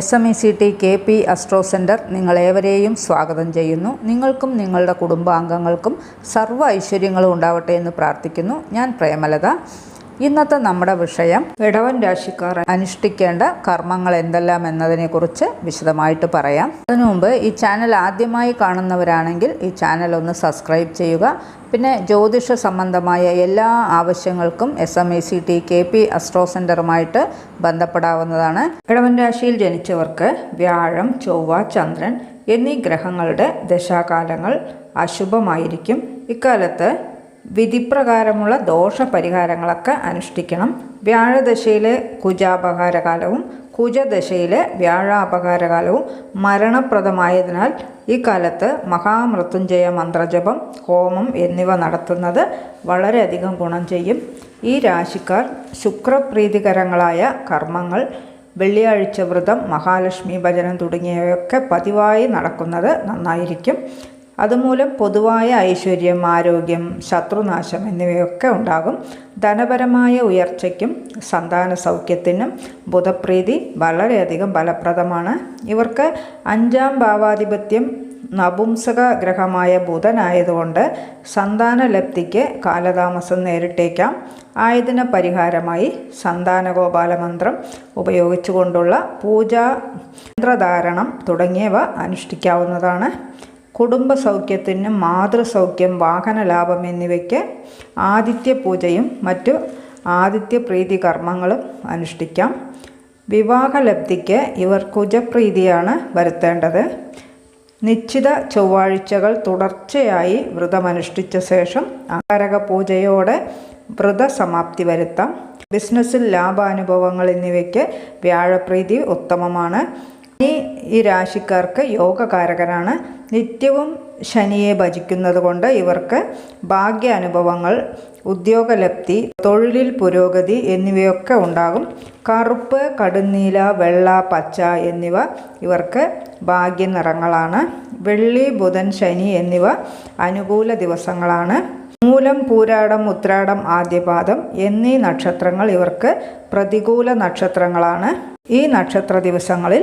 S M E C T K P astro centre നിങ്ങളേവരെയും സ്വാഗതം ചെയ്യുന്നു. നിങ്ങൾക്കും നിങ്ങളുടെ കുടുംബാംഗങ്ങൾക്കും സർവ ഐശ്വര്യങ്ങളും ഉണ്ടാവട്ടെ എന്ന് പ്രാർത്ഥിക്കുന്നു. ഞാൻ പ്രേമലത. ഇന്നത്തെ നമ്മുടെ വിഷയം ഇടവൻ രാശിക്കാർ അനുഷ്ഠിക്കേണ്ട കർമ്മങ്ങൾ എന്തെല്ലാം എന്നതിനെക്കുറിച്ച് വിശദമായിട്ട് പറയാം. അതിനു മുമ്പ് ഈ ചാനൽ ആദ്യമായി കാണുന്നവരാണെങ്കിൽ ഈ ചാനൽ ഒന്ന് സബ്സ്ക്രൈബ് ചെയ്യുക. പിന്നെ ജ്യോതിഷ സംബന്ധമായ എല്ലാ ആവശ്യങ്ങൾക്കും S M A C T K P astro സെന്ററുമായിട്ട് ബന്ധപ്പെടാവുന്നതാണ്. ഇടവൻ രാശിയിൽ ജനിച്ചവർക്ക് വ്യാഴം ചൊവ്വ ചന്ദ്രൻ എന്നീ ഗ്രഹങ്ങളുടെ ദശാകാലങ്ങൾ അശുഭമായിരിക്കും. ഇക്കാലത്ത് വിധിപ്രകാരമുള്ള ദോഷപരിഹാരങ്ങളൊക്കെ അനുഷ്ഠിക്കണം. വ്യാഴദശയിലെ കുജാപകാരകാലവും കുജദശയിലെ വ്യാഴാപകാരകാലവും മരണപ്രദമായതിനാൽ ഈ കാലത്ത് മഹാമൃത്യുഞ്ജയ മന്ത്രജപം ഹോമം എന്നിവ നടത്തുന്നത് വളരെയധികം ഗുണം ചെയ്യും. ഈ രാശിക്കാർ ശുക്രപ്രീതികരങ്ങളായ കർമ്മങ്ങൾ വെള്ളിയാഴ്ച വ്രതം മഹാലക്ഷ്മി ഭജനം തുടങ്ങിയവയൊക്കെ പതിവായി നടക്കുന്നത് നന്നായിരിക്കും. അതുമൂലം പൊതുവായ ഐശ്വര്യം ആരോഗ്യം ശത്രുനാശം എന്നിവയൊക്കെ ഉണ്ടാകും. ധനപരമായ ഉയർച്ചയ്ക്കും സന്താന സൗഖ്യത്തിനും ബുധപ്രീതി വളരെയധികം ഫലപ്രദമാണ്. ഇവർക്ക് അഞ്ചാം ഭാവാധിപത്യം നപുംസക ഗ്രഹമായ ബുധനായതുകൊണ്ട് സന്താനലബ്ധിക്ക് കാലതാമസം നേരിട്ടേക്കാം. ആയതിന പരിഹാരമായി സന്താനഗോപാല മന്ത്രം ഉപയോഗിച്ചുകൊണ്ടുള്ള പൂജാ മന്ത്രധാരണം തുടങ്ങിയവ അനുഷ്ഠിക്കാവുന്നതാണ്. കുടുംബ സൗഖ്യത്തിന് മാതൃസൗഖ്യം വാഹന ലാഭം എന്നിവയ്ക്ക് ആദിത്യ പൂജയും മറ്റു ആദിത്യ പ്രീതി കർമ്മങ്ങളും അനുഷ്ഠിക്കാം. വിവാഹലബ്ധിക്ക് ഇവർ കുജപ്രീതിയാണ് വരുത്തേണ്ടത്. നിശ്ചിത ചൊവ്വാഴ്ചകൾ തുടർച്ചയായി വ്രതമനുഷ്ഠിച്ച ശേഷം അകാരക പൂജയോടെ വ്രതസമാപ്തി വരുത്താം. ബിസിനസ്സിൽ ലാഭാനുഭവങ്ങൾ എന്നിവയ്ക്ക് വ്യാഴപ്രീതി ഉത്തമമാണ്. ഈ ഈ രാശിക്കാർക്ക് യോഗകാരകനാണ് നിത്യവും ശനിയെ ഭജിക്കുന്നത് കൊണ്ട് ഇവർക്ക് ഭാഗ്യാനുഭവങ്ങൾ ഉദ്യോഗലബ്ധി തൊഴിലിൽ പുരോഗതി എന്നിവയൊക്കെ ഉണ്ടാകും. കറുപ്പ് കടുന്നീല വെള്ള പച്ച എന്നിവ ഇവർക്ക് ഭാഗ്യ നിറങ്ങളാണ് വെള്ളി ബുധൻ ശനി എന്നിവ അനുകൂല ദിവസങ്ങളാണ്. മൂലം പൂരാടം ഉത്രാടം ആദ്യപാദം എന്നീ നക്ഷത്രങ്ങൾ ഇവർക്ക് പ്രതികൂല നക്ഷത്രങ്ങളാണ്. ഈ നക്ഷത്ര ദിവസങ്ങളിൽ